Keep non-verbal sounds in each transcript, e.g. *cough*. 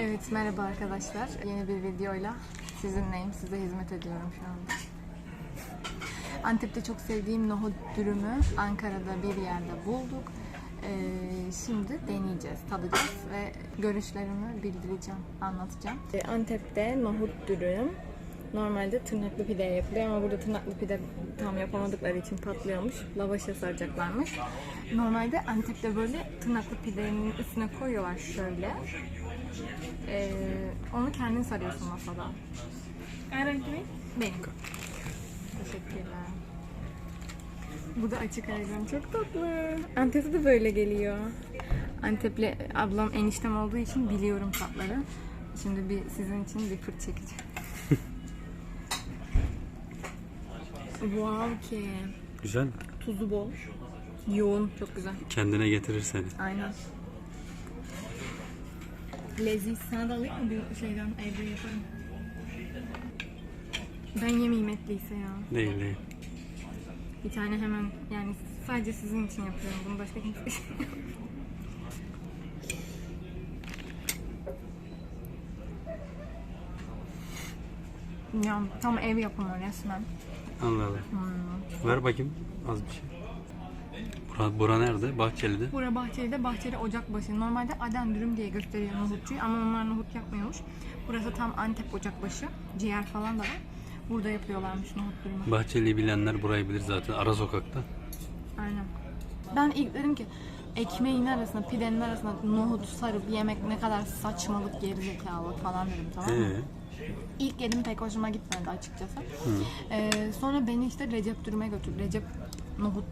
Evet merhaba arkadaşlar. Yeni bir videoyla sizinleyim. Size hizmet ediyorum şu anda. Antep'te çok sevdiğim nohut dürümü Ankara'da bir yerde bulduk. Ee, şimdi deneyeceğiz, tadacağız ve görüşlerimi bildireceğim, anlatacağım. Ee, Antep'te nohut dürüm normalde tırnaklı pide yapılıyor ama burada tırnaklı pide tam yapamadıkları için patlıyormuş. Lavaşa saracaklarmış. Normalde Antep'te böyle tırnaklı pidenin üstüne koyuyorlar şöyle. Ee, onu kendin sarıyorsun masada. Kimin? Benim. Teşekkürler. Bu da açık ayran. Çok tatlı. Antep'te de böyle geliyor. Antepli ablam eniştem olduğu için biliyorum tatları. Şimdi bir sizin için bir fırt çekeceğim. *laughs* wow ki. Güzel. Tuzu bol. Yoğun. Çok güzel. Kendine getirir seni. Aynen. Leziz. Sana da alayım mı bir şeyden evde yaparım. Ben yemeyeyim etliyse ya. Değil değil. Bir tane hemen yani sadece sizin için yapıyorum bunu başka kimse *laughs* için. Ya tam ev yapımı resmen. Allah. Hmm. Ver bakayım az bir şey. Bura, bura nerede? Bahçeli'de. Bura Bahçeli'de Bahçeli Ocakbaşı. Normalde Aden dürüm diye gösteriyor nohutçuyu ama onlar nohut yapmıyormuş. Burası tam Antep Ocakbaşı. Ciğer falan da var. Burada yapıyorlarmış nohut dürümü. Bahçeli'yi bilenler burayı bilir zaten. Ara sokakta. Aynen. Ben ilk dedim ki ekmeğin arasına, pidenin arasına nohut sarıp yemek ne kadar saçmalık, gerizekalı falan dedim tamam mı? Ee, İlk yedim pek hoşuma gitmedi açıkçası. Ee, sonra beni işte Recep Dürüm'e götür. Recep Nohut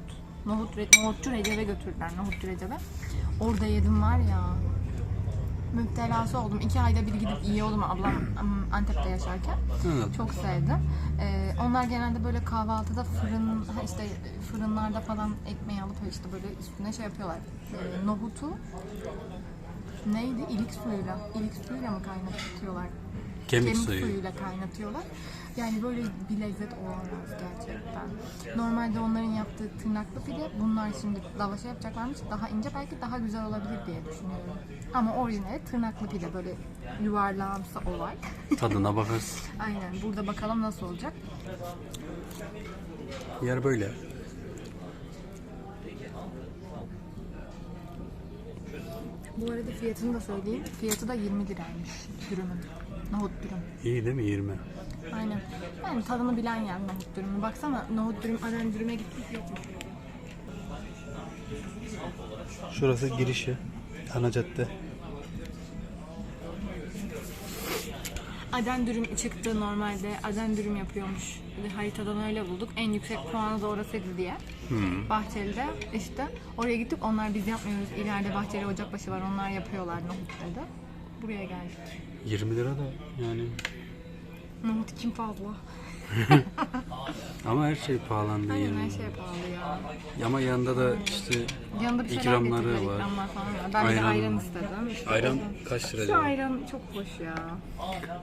Nohut Nohutçu Recep'e götürdüler. Nohutçu Recep'e. Orada yedim var ya. Müptelası oldum. İki ayda bir gidip yiyordum ablam am, Antep'te yaşarken. Çok sevdim. Ee, onlar genelde böyle kahvaltıda fırın işte fırınlarda falan ekmeği alıp işte böyle üstüne şey yapıyorlar. Ee, nohutu neydi? İlik suyuyla. İlik suyuyla mı kaynatıyorlar? Kemik suyu. suyuyla kaynatıyorlar. Yani böyle bir lezzet olamaz gerçekten. Normalde onların yaptığı tırnaklı pide bunlar şimdi lavaşa yapacaklarmış. Daha ince belki daha güzel olabilir diye düşünüyorum. Ama orijinali tırnaklı pide böyle yuvarlağımsı olay. *laughs* Tadına bakarsın. Aynen burada bakalım nasıl olacak. Yer böyle. Bu arada fiyatını da söyleyeyim. Fiyatı da 20 liraymış dürümün. Nohut dürüm. İyi değil mi? 20. Aynen. Yani tadını bilen yer nohut dürümü. Baksana nohut dürüm aran dürüme gittik yok mu? Şurası girişi. Ana cadde. Aden dürüm çıktı normalde. Aden dürüm yapıyormuş. Haritadan öyle bulduk. En yüksek puanı da orasıydı diye. Bahçeli'de işte oraya gittik. Onlar biz yapmıyoruz. İleride Bahçeli Ocakbaşı var. Onlar yapıyorlar nohut dedi. Buraya geldik. 20 lira da yani. Nohut kim fazla? *laughs* Ama her şey pahalandı Aynen 20 her şey pahalı ya. Ama yanında da işte Yanında bir şeyler İkramları getirdiler, var. ikramlar falan var. Ben bir de Ayran. ayran istedim. İşte ayran oradan- kaç lira Şu acaba? ayran çok hoş ya.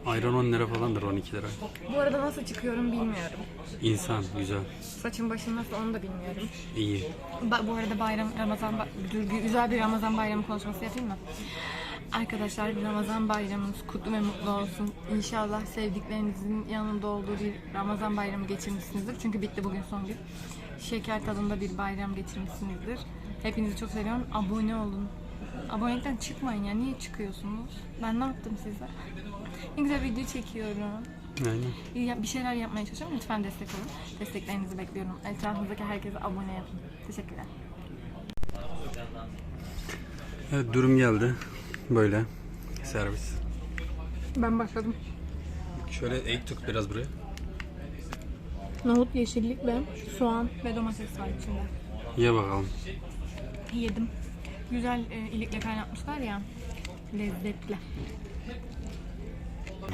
Ayran 10 lira falandır 12 lira. Bu arada nasıl çıkıyorum bilmiyorum. İnsan güzel. Saçım başım nasıl onu da bilmiyorum. iyi. Ba- bu arada bayram, Ramazan, ba- dur, güzel bir Ramazan bayramı konuşması yapayım mı? Arkadaşlar Ramazan bayramınız kutlu ve mutlu olsun. İnşallah sevdiklerinizin yanında olduğu bir Ramazan bayramı geçirmişsinizdir. Çünkü bitti bugün son gün. Şeker tadında bir bayram geçirmişsinizdir. Hepinizi çok seviyorum. Abone olun. Abonelikten çıkmayın ya. Niye çıkıyorsunuz? Ben ne yaptım size? Ne güzel video çekiyorum. Aynen. Ya- Bir şeyler yapmaya çalışıyorum. Lütfen destek olun. Desteklerinizi bekliyorum. Etrafınızdaki herkese abone yapın. Teşekkürler. Evet dürüm geldi. Böyle. Servis. Ben başladım. Şöyle eğik tut biraz buraya. Nohut, yeşillik ve soğan ve domates var içinde. Ye bakalım. Yedim. Güzel e, ilikle kaynatmışlar ya. Lezzetli.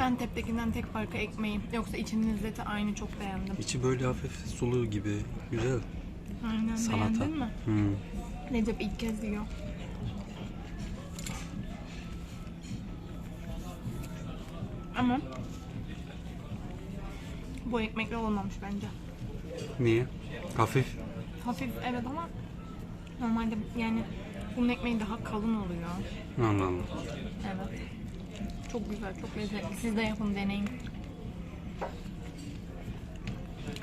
Antep'tekinden tek farkı ekmeği. Yoksa içinin lezzeti aynı çok beğendim. İçi böyle hafif sulu gibi. Güzel. Aynen Salata. beğendin mi? Hmm. Recep ilk kez yiyor. Ama bu ekmekle olmamış bence. Niye? Hafif. Hafif evet ama normalde yani bunun ekmeği daha kalın oluyor. Allah Allah. Evet. Çok güzel, çok lezzetli. Siz de yapın, deneyin.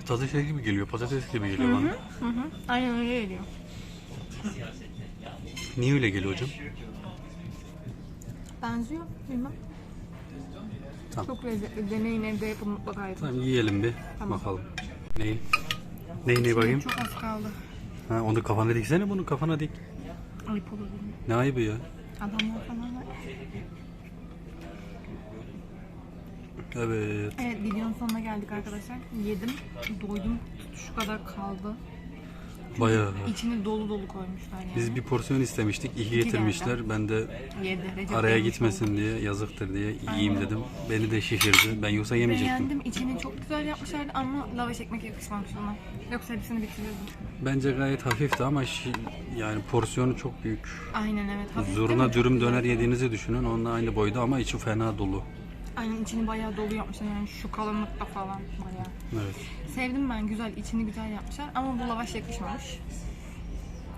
Tadı şey gibi geliyor, patates gibi geliyor bana. Hı hı. Aynen öyle geliyor. Niye öyle geliyor hocam? Benziyor, bilmem. Tamam. Çok lezzetli. Deneyin evde yapın mutlaka yapın. Tamam yiyelim bir. Tamam. Bakalım. Neyi? Neyi neyi bakayım? Çok az kaldı. Ha, onu kafana diksene bunu kafana dik. Ayıp olur? Ne ayıbı ya? Adamlar falan var. Evet. Evet videonun sonuna geldik arkadaşlar. Yedim, doydum. Şu kadar kaldı. Bayağı. İçini dolu dolu koymuşlar yani. Biz bir porsiyon istemiştik. iki getirmişler. Ben de Yedi. Recep araya yemiş gitmesin oldu. diye, yazıktır diye yiyeyim dedim. Beni de şişirdi. Ben yoksa yemeyecektim. Beğendim. İçini çok güzel yapmışlardı ama lavaş ekmek yakışmamış ona. Yoksa hepsini bitirirdim. Bence gayet hafifti ama şi- yani porsiyonu çok büyük. Aynen evet. Hafif değil Zurna dürüm döner yediğinizi düşünün. Onunla aynı boyda ama içi fena dolu. Aynen içini bayağı dolu yapmışlar yani şu kalınlıkta falan bayağı. Evet. Sevdim ben güzel içini güzel yapmışlar ama bu lavaş yakışmamış.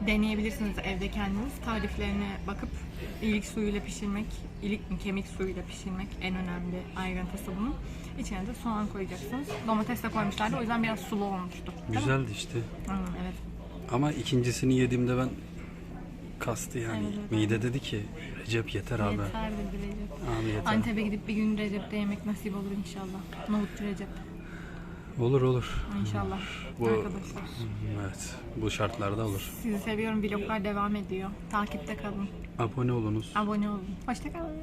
Deneyebilirsiniz evde kendiniz. Tariflerine bakıp ilik suyuyla pişirmek, ilik mi kemik suyuyla pişirmek en önemli ayrıntısı bunun. İçine de soğan koyacaksınız. Domates de koymuşlardı o yüzden biraz sulu olmuştu. Değil mi? Güzeldi işte. Hı, evet. Ama ikincisini yediğimde ben kastı yani. Evet, evet. Mide dedi ki Recep yeter abi. Yeter dedi Recep. Abi yeter. Antep'e gidip bir gün Recep'te yemek nasip olur inşallah. Nohutlu Recep Olur olur. inşallah Bu- arkadaşlar. Evet. Bu şartlarda olur. Sizi seviyorum. Vloglar devam ediyor. Takipte kalın. Abone olunuz. Abone olun. Hoşçakalın.